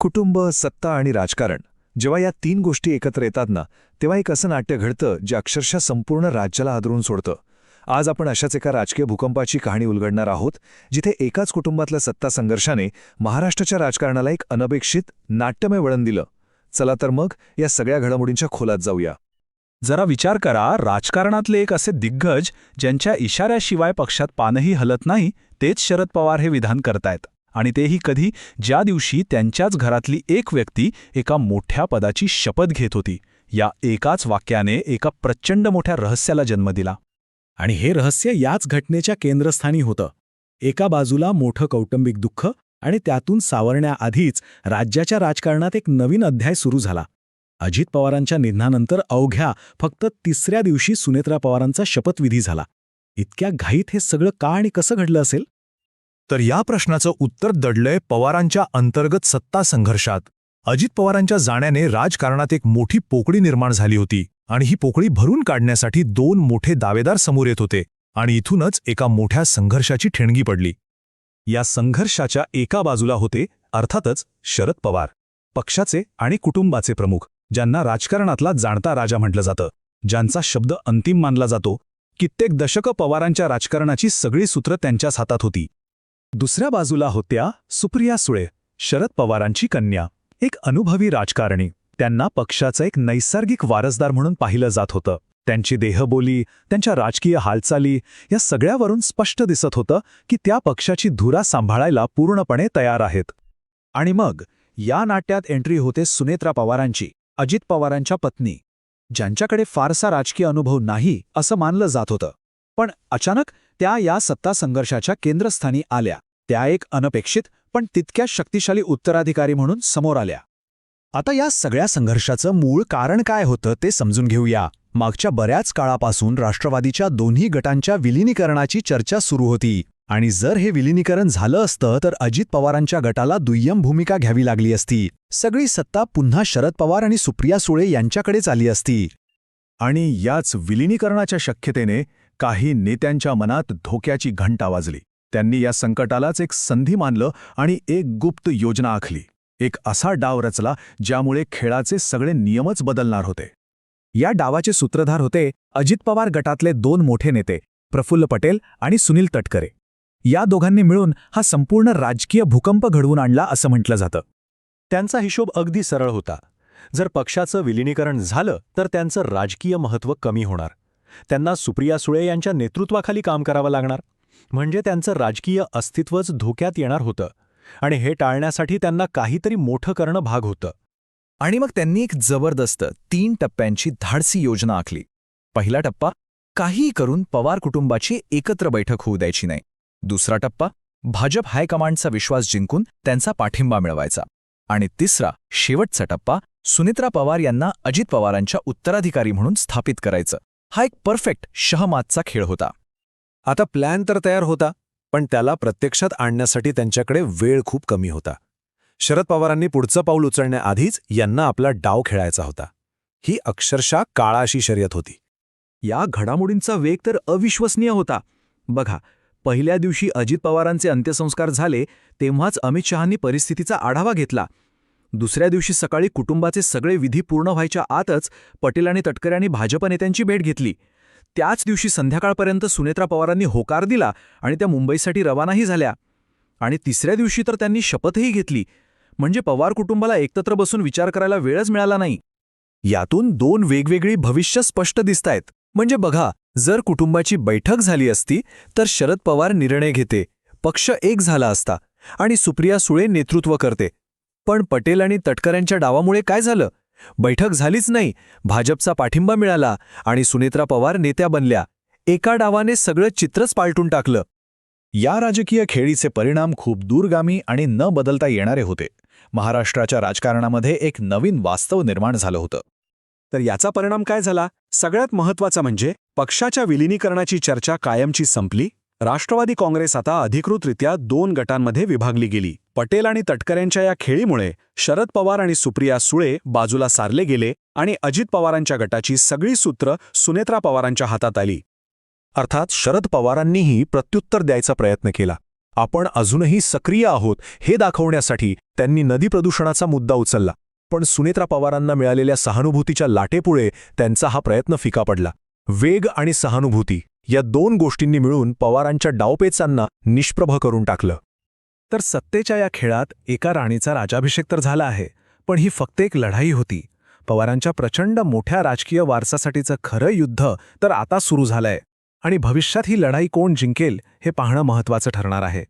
कुटुंब सत्ता आणि राजकारण. जेव्हा या तीन गोष्टी एकत्र येतात ना तेव्हा एक असं नाट्य घडतं जे अक्षरशः संपूर्ण राज्याला आदरून सोडतं. आज आपण अशाच एका राजकीय भूकंपाची कहाणी उलगडणार आहोत जिथे एकाच कुटुंबातल्या सत्ता संघर्षाने महाराष्ट्राच्या राजकारणाला एक अनपेक्षित नाट्यमय वळण दिलं. चला तर मग या सगळ्या घडामोडींच्या खोलात जाऊया. जरा विचार करा राजकारणातले एक असे दिग्गज ज्यांच्या इशाऱ्याशिवाय पक्षात पानही हलत नाही तेच शरद पवार हे विधान करतायत. आणि तेही कधी ज्या दिवशी त्यांच्याच घरातली एक व्यक्ती एका मोठ्या पदाची शपथ घेत होती या एकाच वाक्याने एका प्रचंड मोठ्या रहस्याला जन्म दिला. आणि हे रहस्य याच घटनेच्या केंद्रस्थानी होतं. एका बाजूला मोठं कौटुंबिक दुःख आणि त्यातून सावरण्याआधीच राज्याच्या राजकारणात एक नवीन अध्याय सुरू झाला. अजित पवारांच्या निधनानंतर अवघ्या फक्त तिसऱ्या दिवशी सुनेत्रा पवारांचा शपथविधी झाला. इतक्या घाईत हे सगळं का आणि कसं घडलं असेल? तर या प्रश्नाचं उत्तर दडलंय पवारांच्या अंतर्गत सत्ता संघर्षात. अजित पवारांच्या जाण्याने राजकारणात एक मोठी पोकळी निर्माण झाली होती आणि ही पोकळी भरून काढण्यासाठी दोन मोठे दावेदार समोर येत होते आणि इथूनच एका मोठ्या संघर्षाची ठेणगी पडली. या संघर्षाच्या एका बाजूला होते अर्थातच शरद पवार. पक्षाचे आणि कुटुंबाचे प्रमुख ज्यांना राजकारणातला जाणता राजा म्हटलं जातं ज्यांचा शब्द अंतिम मानला जातो कित्येक दशकं पवारांच्या राजकारणाची सगळी सूत्र त्यांच्याच हातात होती. दुसऱ्या बाजूला होत्या सुप्रिया सुळे शरद पवारांची कन्या. एक अनुभवी राजकारणी. त्यांना पक्षाचं एक नैसर्गिक वारसदार म्हणून पाहिलं जात होतं. त्यांची देहबोली त्यांच्या राजकीय हालचाली या सगळ्यावरून स्पष्ट दिसत होतं की त्या पक्षाची धुरा सांभाळायला पूर्णपणे तयार आहेत. आणि मग या नाट्यात एंट्री होते सुनेत्रा पवारांची अजित पवारांच्या पत्नी. ज्यांच्याकडे फारसा राजकीय अनुभव नाही असं मानलं जात होतं. पण अचानक त्या या सत्ता संघर्षाच्या केंद्रस्थानी आल्या. त्या एक अनपेक्षित पण तितक्याच शक्तिशाली उत्तराधिकारी म्हणून समोर आल्या. आता या सगळ्या संघर्षाचं मूळ कारण काय होतं ते समजून घेऊया. मागच्या बऱ्याच काळापासून राष्ट्रवादीच्या दोन्ही गटांच्या विलिनीकरणाची चर्चा सुरू होती. आणि जर हे विलिनीकरण झालं असतं तर अजित पवारांच्या गटाला दुय्यम भूमिका घ्यावी लागली असती. सगळी सत्ता पुन्हा शरद पवार आणि सुप्रिया सुळे यांच्याकडेच आली असती. आणि याच विलिनीकरणाच्या शक्यतेने काही नेत्यांच्या मनात धोक्याची घंटा वाजली. त्यांनी या संकटालाच एक संधी मानलं आणि एक गुप्त योजना आखली. एक असा डाव रचला ज्यामुळे खेळाचे सगळे नियमच बदलणार होते. या डावाचे सूत्रधार होते अजित पवार गटातले दोन मोठे नेते प्रफुल्ल पटेल आणि सुनील तटकरे. या दोघांनी मिळून हा संपूर्ण राजकीय भूकंप घडवून आणला असं म्हटलं जातं. त्यांचा हिशोब अगदी सरळ होता. जर पक्षाचं विलिनीकरण झालं तर त्यांचं राजकीय महत्त्व कमी होणार. त्यांना सुप्रिया सुळे यांच्या नेतृत्वाखाली काम करावं लागणार. म्हणजे त्यांचं राजकीय अस्तित्वच धोक्यात येणार होतं. आणि हे टाळण्यासाठी त्यांना काहीतरी मोठं करणं भाग होतं. आणि मग त्यांनी एक जबरदस्त तीन टप्प्यांची धाडसी योजना आखली. पहिला टप्पा काहीही करून पवार कुटुंबाची एकत्र बैठक होऊ द्यायची नाही. दुसरा टप्पा भाजप हायकमांडचा विश्वास जिंकून त्यांचा पाठिंबा मिळवायचा. आणि तिसरा शेवटचा टप्पा सुनित्रा पवार यांना अजित पवारांच्या उत्तराधिकारी म्हणून स्थापित करायचं. हा एक परफेक्ट शहमातचा खेळ होता. आता प्लॅन तर तयार होता पण त्याला प्रत्यक्षात आणण्यासाठी त्यांच्याकडे वेळ खूप कमी होता. शरद पवारांनी पुढचं पाऊल उचलण्याआधीच यांना आपला डाव खेळायचा होता. ही अक्षरशः काळाशी शर्यत होती. या घडामोडींचा वेग तर अविश्वसनीय होता. बघा पहिल्या दिवशी अजित पवारांचे अंत्यसंस्कार झाले तेव्हाच अमित शहांनी परिस्थितीचा आढावा घेतला. दुसऱ्या दिवशी सकाळी कुटुंबाचे सगळे विधी पूर्ण व्हायच्या आतच पटेल आणि तटकऱ्यांनी भाजप नेत्यांची भेट घेतली. त्याच दिवशी संध्याकाळपर्यंत सुनेत्रा पवारांनी होकार दिला आणि त्या मुंबईसाठी रवानाही झाल्या. आणि तिसऱ्या दिवशी तर त्यांनी शपथही घेतली. म्हणजे पवार कुटुंबाला एकत्र बसून विचार करायला वेळच मिळाला नाही. यातून दोन वेगवेगळी भविष्य स्पष्ट दिसतायत. म्हणजे बघा जर कुटुंबाची बैठक झाली असती तर शरद पवार निर्णय घेते. पक्ष एक झाला असता. आणि सुप्रिया सुळे नेतृत्व करते. पण पटेल आणि तटकऱ्यांच्या डावामुळे काय झालं? बैठक झालीच नाही. भाजपचा पाठिंबा मिळाला आणि सुनेत्रा पवार नेत्या बनल्या. एका डावाने सगळं चित्रच पालटून टाकलं. या राजकीय खेळीचे परिणाम खूप दूरगामी आणि न बदलता येणारे होते. महाराष्ट्राच्या राजकारणामध्ये एक नवीन वास्तव निर्माण झालं होतं. तर याचा परिणाम काय झाला? सगळ्यात महत्त्वाचा म्हणजे पक्षाच्या विलिनीकरणाची चर्चा कायमची संपली? राष्ट्रवादी काँग्रेस आता अधिकृतरित्या दोन गटांमध्ये विभागली गेली. पटेल आणि तटकऱ्यांच्या या खेळीमुळे शरद पवार आणि सुप्रिया सुळे बाजूला सारले गेले आणि अजित पवारांच्या गटाची सगळी सूत्र सुनेत्रा पवारांच्या हातात आली. अर्थात शरद पवारांनीही प्रत्युत्तर द्यायचा प्रयत्न केला. आपण अजूनही सक्रिय आहोत हे दाखवण्यासाठी त्यांनी नदी प्रदूषणाचा मुद्दा उचलला. पण सुनेत्रा पवारांना मिळालेल्या सहानुभूतीच्या लाटेपुळे त्यांचा हा प्रयत्न फिका पडला. वेग आणि सहानुभूती. या दोन गोष्टींनी मिळून पवारांच्या डावपेचांना निष्प्रभ करून टाकलं. तर सत्तेच्या या खेळात एका राणीचा राजाभिषेक तर झाला आहे पण ही फक्त एक लढाई होती. पवारांच्या प्रचंड मोठ्या राजकीय वारसासाठीचं खरं युद्ध तर आता सुरू झालंय. आणि भविष्यात ही लढाई कोण जिंकेल हे पाहणं महत्त्वाचं ठरणार आहे.